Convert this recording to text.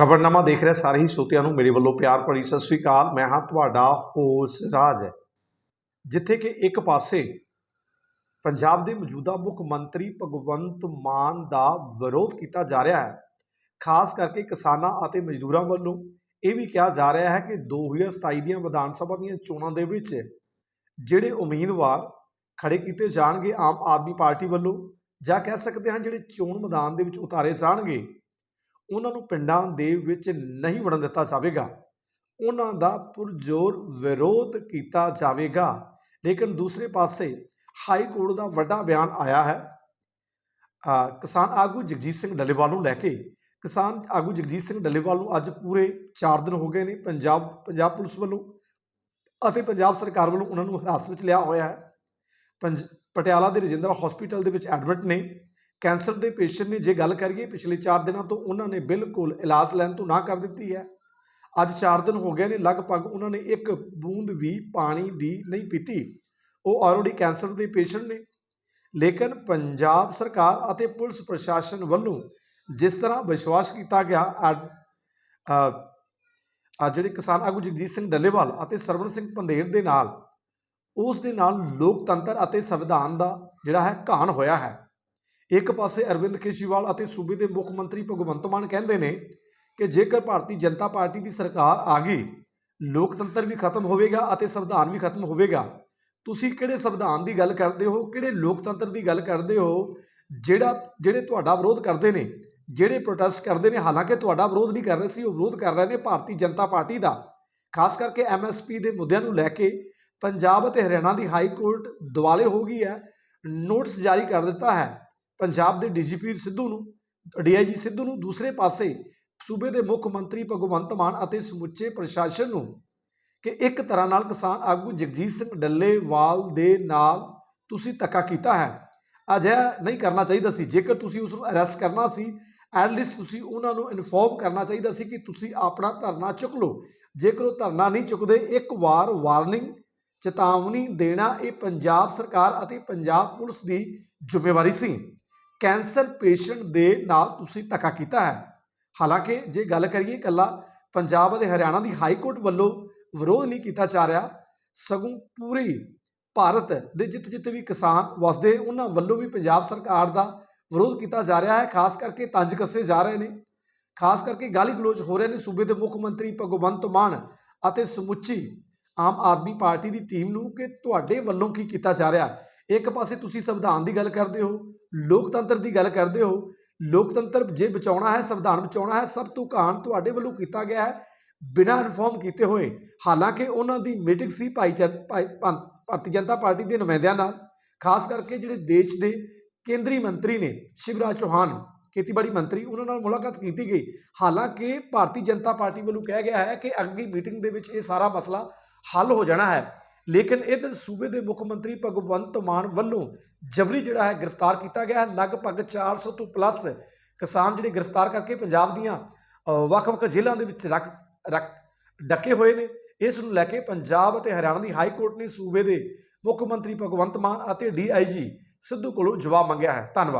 ਖਬਰਨਾਮਾ ਦੇਖ ਰਹੇ ਸਾਰੇ ਹੀ ਸਰੋਤਿਆਂ ਨੂੰ ਮੇਰੇ ਵੱਲੋਂ ਪਿਆਰ ਭਰੀ ਸਤਿ ਸ੍ਰੀ ਅਕਾਲ। ਮੈਂ ਹਾਂ ਤੁਹਾਡਾ ਹੋਸ ਰਾਜ ਜਿੱਥੇ ਕਿ ਇੱਕ ਪਾਸੇ ਪੰਜਾਬ ਦੇ ਮੌਜੂਦਾ ਮੁੱਖ ਮੰਤਰੀ ਭਗਵੰਤ ਮਾਨ ਦਾ ਵਿਰੋਧ ਕੀਤਾ ਜਾ ਰਿਹਾ ਹੈ, ਖਾਸ ਕਰਕੇ ਕਿਸਾਨਾਂ ਅਤੇ ਮਜ਼ਦੂਰਾਂ ਵੱਲੋਂ। ਇਹ ਵੀ ਕਿਹਾ ਜਾ ਰਿਹਾ ਹੈ ਕਿ 2027 ਦੀਆਂ ਵਿਧਾਨ ਸਭਾ ਦੀਆਂ ਚੋਣਾਂ ਦੇ ਵਿੱਚ ਜਿਹੜੇ ਉਮੀਦਵਾਰ ਖੜੇ ਕੀਤੇ ਜਾਣਗੇ ਆਮ ਆਦਮੀ ਪਾਰਟੀ ਵੱਲੋਂ ਜਾਂ ਕਹਿ ਸਕਦੇ ਹਾਂ ਜਿਹੜੇ ਚੋਣ ਮੈਦਾਨ ਦੇ ਵਿੱਚ ਉਤਾਰੇ ਜਾਣਗੇ ਉਹਨਾਂ ਨੂੰ ਪਿੰਡਾਂ ਦੇ ਵਿੱਚ ਨਹੀਂ ਵੜਨ ਦਿੱਤਾ ਜਾਵੇਗਾ। ਉਹਨਾਂ ਦਾ ਪੁਰਜ਼ੋਰ ਵਿਰੋਧ ਕੀਤਾ ਜਾਵੇਗਾ। ਲੇਕਿਨ ਦੂਸਰੇ ਪਾਸੇ ਹਾਈ ਕੋਰਟ ਦਾ ਵੱਡਾ ਬਿਆਨ ਆਇਆ ਹੈ। ਕਿਸਾਨ ਆਗੂ ਜਗਜੀਤ ਸਿੰਘ ਡੱਲੇਵਾਲ ਨੂੰ ਲੈ ਕੇ ਕਿਸਾਨ ਆਗੂ ਜਗਜੀਤ ਸਿੰਘ ਡੱਲੇਵਾਲ ਨੂੰ ਅੱਜ ਪੂਰੇ 4 ਦਿਨ ਹੋ ਗਏ ਨੇ ਪੰਜਾਬ ਪੰਜਾਬ ਪੁਲਿਸ ਵੱਲੋਂ ਅਤੇ ਪੰਜਾਬ ਸਰਕਾਰ ਵੱਲੋਂ ਉਹਨਾਂ ਨੂੰ ਹਿਰਾਸਤ ਵਿੱਚ ਲਿਆ ਹੋਇਆ ਹੈ। ਪੰਜ, ਪਟਿਆਲਾ ਦੇ ਰਜਿੰਦਰਾ ਹਸਪੀਟਲ ਦੇ ਵਿੱਚ ਐਡਮਿਟ ਨੇ। ਕੈਂਸਰ ਦੇ ਪੇਸ਼ੈਂਟ ਨੇ ਜੇ ਗੱਲ ਕਰੀਏ, ਪਿਛਲੇ 4 ਦਿਨਾਂ ਤੋਂ ਉਹਨਾਂ ਨੇ ਬਿਲਕੁਲ ਇਲਾਜ ਲੈਣ ਤੋਂ ਨਾ ਕਰ ਦਿੱਤੀ ਹੈ। ਅੱਜ 4 ਦਿਨ ਹੋ ਗਏ ਨੇ, ਲਗਭਗ ਉਹਨਾਂ ਨੇ ਇੱਕ ਬੂੰਦ ਵੀ ਪਾਣੀ ਦੀ ਨਹੀਂ ਪੀਤੀ। ਉਹ ਆਲਰੇਡੀ ਕੈਂਸਰ ਦੇ ਪੇਸ਼ੈਂਟ ਨੇ। ਲੇਕਿਨ ਪੰਜਾਬ ਸਰਕਾਰ ਅਤੇ ਪੁਲਿਸ ਪ੍ਰਸ਼ਾਸਨ ਵੱਲੋਂ ਜਿਸ ਤਰ੍ਹਾਂ ਵਿਸ਼ਵਾਸ ਕੀਤਾ ਗਿਆ ਅੱਜ ਜਿਹੜੇ ਕਿਸਾਨ ਆਗੂ ਜਗਜੀਤ ਸਿੰਘ ਡੱਲੇਵਾਲ ਅਤੇ ਸਰਵਣ ਸਿੰਘ ਪੰਧੇਰ ਦੇ ਨਾਲ, ਉਸ ਦੇ ਨਾਲ ਲੋਕਤੰਤਰ ਅਤੇ ਸੰਵਿਧਾਨ ਦਾ ਜਿਹੜਾ ਹੈ ਘਾਣ ਹੋਇਆ ਹੈ। ਇੱਕ ਪਾਸੇ ਅਰਵਿੰਦ ਕੇਜਰੀਵਾਲ ਅਤੇ ਸੂਬੇ ਦੇ ਮੁੱਖ ਮੰਤਰੀ ਭਗਵੰਤ ਮਾਨ ਕਹਿੰਦੇ ਨੇ ਕਿ ਜੇਕਰ ਭਾਰਤੀ ਜਨਤਾ ਪਾਰਟੀ ਦੀ ਸਰਕਾਰ ਆ ਗਈ, ਲੋਕਤੰਤਰ ਵੀ ਖਤਮ ਹੋਵੇਗਾ ਅਤੇ ਸੰਵਿਧਾਨ ਵੀ ਖਤਮ ਹੋਵੇਗਾ। ਤੁਸੀਂ ਕਿਹੜੇ ਸੰਵਿਧਾਨ ਦੀ ਗੱਲ ਕਰਦੇ ਹੋ, ਕਿਹੜੇ ਲੋਕਤੰਤਰ ਦੀ ਗੱਲ ਕਰਦੇ ਹੋ, ਜਿਹੜਾ, ਜਿਹੜੇ ਤੁਹਾਡਾ ਵਿਰੋਧ ਕਰਦੇ ਨੇ, ਜਿਹੜੇ ਪ੍ਰੋਟੈਸਟ ਕਰਦੇ ਨੇ, ਹਾਲਾਂਕਿ ਤੁਹਾਡਾ ਵਿਰੋਧ ਨਹੀਂ ਕਰ ਰਹੇ ਸੀ, ਉਹ ਵਿਰੋਧ ਕਰ ਰਹੇ ਨੇ ਭਾਰਤੀ ਜਨਤਾ ਪਾਰਟੀ ਦਾ। ਖਾਸ ਕਰਕੇ ਐਮਐਸਪੀ ਦੇ ਮੁੱਦਿਆਂ ਨੂੰ ਲੈ ਕੇ ਪੰਜਾਬ ਅਤੇ ਹਰਿਆਣਾ ਦੀ ਹਾਈ ਕੋਰਟ ਦੁਆਲੇ ਹੋ ਗਈ ਹੈ, ਨੋਟਿਸ ਜਾਰੀ ਕਰ ਦਿੱਤਾ ਹੈ। ਪੰਜਾਬ ਦੇ ਡੀਜੀਪੀ ਸਿੱਧੂ ਨੂੰ, ਡੀਆਈਜੀ ਸਿੱਧੂ ਨੂੰ ਦੂਸਰੇ ਪਾਸੇ ਸੂਬੇ ਦੇ ਮੁੱਖ ਮੰਤਰੀ ਭਗਵੰਤ ਮਾਨ ਅਤੇ ਸਮੁੱਚੇ ਪ੍ਰਸ਼ਾਸਨ ਨੂੰ ਕਿ ਇੱਕ ਤਰ੍ਹਾਂ ਨਾਲ ਕਿਸਾਨ ਆਗੂ ਜਗਜੀਤ ਸਿੰਘ ਡੱਲੇਵਾਲ ਦੇ ਨਾਲ ਤੁਸੀਂ ਧੱਕਾ ਕੀਤਾ ਹੈ। ਅਜਿਹਾ ਨਹੀਂ ਕਰਨਾ ਚਾਹੀਦਾ ਸੀ। ਜੇਕਰ ਤੁਸੀਂ ਉਸ ਨੂੰ ਅਰੈਸਟ ਕਰਨਾ ਸੀ ਐਟਲੀਸਟ ਤੁਸੀਂ ਉਹਨਾਂ ਨੂੰ ਇਨਫੋਰਮ ਕਰਨਾ ਚਾਹੀਦਾ ਸੀ ਕਿ ਤੁਸੀਂ ਆਪਣਾ ਧਰਨਾ ਚੁੱਕ ਲਓ। ਜੇਕਰ ਉਹ ਧਰਨਾ ਨਹੀਂ ਚੁੱਕਦੇ, ਇੱਕ ਵਾਰ ਵਾਰਨਿੰਗ ਚੇਤਾਵਨੀ ਦੇਣਾ ਇਹ ਪੰਜਾਬ ਸਰਕਾਰ ਅਤੇ ਪੰਜਾਬ ਪੁਲਿਸ ਦੀ ਜ਼ਿੰਮੇਵਾਰੀ ਸੀ। ਕੈਂਸਰ ਪੇਸ਼ੈਂਟ ਦੇ ਨਾਲ ਤੁਸੀਂ ਧੱਕਾ ਕੀਤਾ ਹੈ। ਹਾਲਾਂਕਿ ਜੇ ਗੱਲ ਕਰੀਏ ਇਕੱਲਾ ਪੰਜਾਬ ਅਤੇ ਹਰਿਆਣਾ ਦੀ ਹਾਈ ਕੋਰਟ ਵੱਲੋਂ ਵਿਰੋਧ ਨਹੀਂ ਕੀਤਾ ਜਾ ਰਿਹਾ, ਸਗੋਂ ਪੂਰੀ ਭਾਰਤ ਦੇ ਜਿੱਥੇ ਜਿੱਥੇ ਵੀ ਕਿਸਾਨ ਵਸਦੇ ਉਹਨਾਂ ਵੱਲੋਂ ਵੀ ਪੰਜਾਬ ਸਰਕਾਰ ਦਾ ਵਿਰੋਧ ਕੀਤਾ ਜਾ ਰਿਹਾ ਹੈ, ਖਾਸ ਕਰਕੇ ਤੰਜ ਕੱਸੇ ਜਾ ਰਹੇ ਨੇ। ਖਾਸ ਕਰਕੇ ਗਾਲੀ ਗਲੋਚ ਹੋ ਰਹੇ ਨੇ ਸੂਬੇ ਦੇ ਮੁੱਖ ਮੰਤਰੀ ਭਗਵੰਤ ਮਾਨ ਅਤੇ ਸਮੁੱਚੀ ਆਮ ਆਦਮੀ ਪਾਰਟੀ ਦੀ ਟੀਮ ਨੂੰ ਕਿ ਤੁਹਾਡੇ ਵੱਲੋਂ ਕੀ ਕੀਤਾ ਜਾ ਰਿਹਾ। ਇੱਕ ਪਾਸੇ ਤੁਸੀਂ ਸੰਵਿਧਾਨ ਦੀ ਗੱਲ ਕਰਦੇ ਹੋ, ਲੋਕਤੰਤਰ ਦੀ ਗੱਲ ਕਰਦੇ ਹੋ, ਲੋਕਤੰਤਰ ਜੇ ਬਚਾਉਣਾ ਹੈ, ਸੰਵਿਧਾਨ ਬਚਾਉਣਾ ਹੈ, ਸਭ ਤੋਂ ਕਾਨ ਤੁਹਾਡੇ ਵੱਲੋਂ ਕੀਤਾ ਗਿਆ ਹੈ, ਬਿਨਾਂ ਇਨਫੋਰਮ ਕੀਤੇ ਹੋਏ। ਹਾਲਾਂਕਿ ਉਹਨਾਂ ਦੀ ਮੀਟਿੰਗ ਸੀ ਭਾਈਚਾਰ ਭਾਈ- ਭਾ- ਭਾਰਤੀ ਜਨਤਾ ਪਾਰਟੀ ਦੇ ਨੁਮਾਇੰਦਿਆਂ ਨਾਲ, ਖਾਸ ਕਰਕੇ ਜਿਹੜੇ ਦੇਸ਼ ਦੇ ਕੇਂਦਰੀ ਮੰਤਰੀ ਨੇ, ਸ਼ਿਵਰਾਜ ਚੌਹਾਨ, ਖੇਤੀਬਾੜੀ ਮੰਤਰੀ, ਉਹਨਾਂ ਨਾਲ ਮੁਲਾਕਾਤ ਕੀਤੀ ਗਈ। ਹਾਲਾਂਕਿ ਭਾਰਤੀ ਜਨਤਾ ਪਾਰਟੀ ਵੱਲੋਂ ਕਿਹਾ ਗਿਆ ਹੈ ਕਿ ਅਗਲੀ ਮੀਟਿੰਗ ਦੇ ਵਿੱਚ ਇਹ ਸਾਰਾ ਮਸਲਾ ਹੱਲ ਹੋ ਜਾਣਾ ਹੈ। ਲੇਕਿਨ ਇਧਰ ਸੂਬੇ ਦੇ ਮੁੱਖ ਮੰਤਰੀ ਭਗਵੰਤ ਮਾਨ ਵੱਲੋਂ ਜਬਰੀ ਜਿਹੜਾ ਹੈ ਗ੍ਰਿਫਤਾਰ ਕੀਤਾ ਗਿਆ ਹੈ। ਲਗਭਗ 400 ਤੋਂ ਪਲੱਸ ਕਿਸਾਨ ਜਿਹੜੇ ਗ੍ਰਿਫਤਾਰ ਕਰਕੇ ਪੰਜਾਬ ਦੀਆਂ ਵੱਖ-ਵੱਖ ਜ਼ਿਲ੍ਹਿਆਂ ਦੇ ਵਿੱਚ ਰੱਖ ਰੱਖ, ਡੱਕੇ ਹੋਏ ਨੇ। ਇਸ ਨੂੰ ਲੈ ਕੇ ਪੰਜਾਬ ਅਤੇ ਹਰਿਆਣਾ ਦੀ ਹਾਈ ਕੋਰਟ ਨੇ ਸੂਬੇ ਦੇ ਮੁੱਖ ਮੰਤਰੀ ਭਗਵੰਤ ਮਾਨ ਅਤੇ ਡੀਆਈਜੀ ਸਿੱਧੂ ਕੋਲੋਂ ਜਵਾਬ ਮੰਗਿਆ ਹੈ। ਧੰਨਵਾਦ।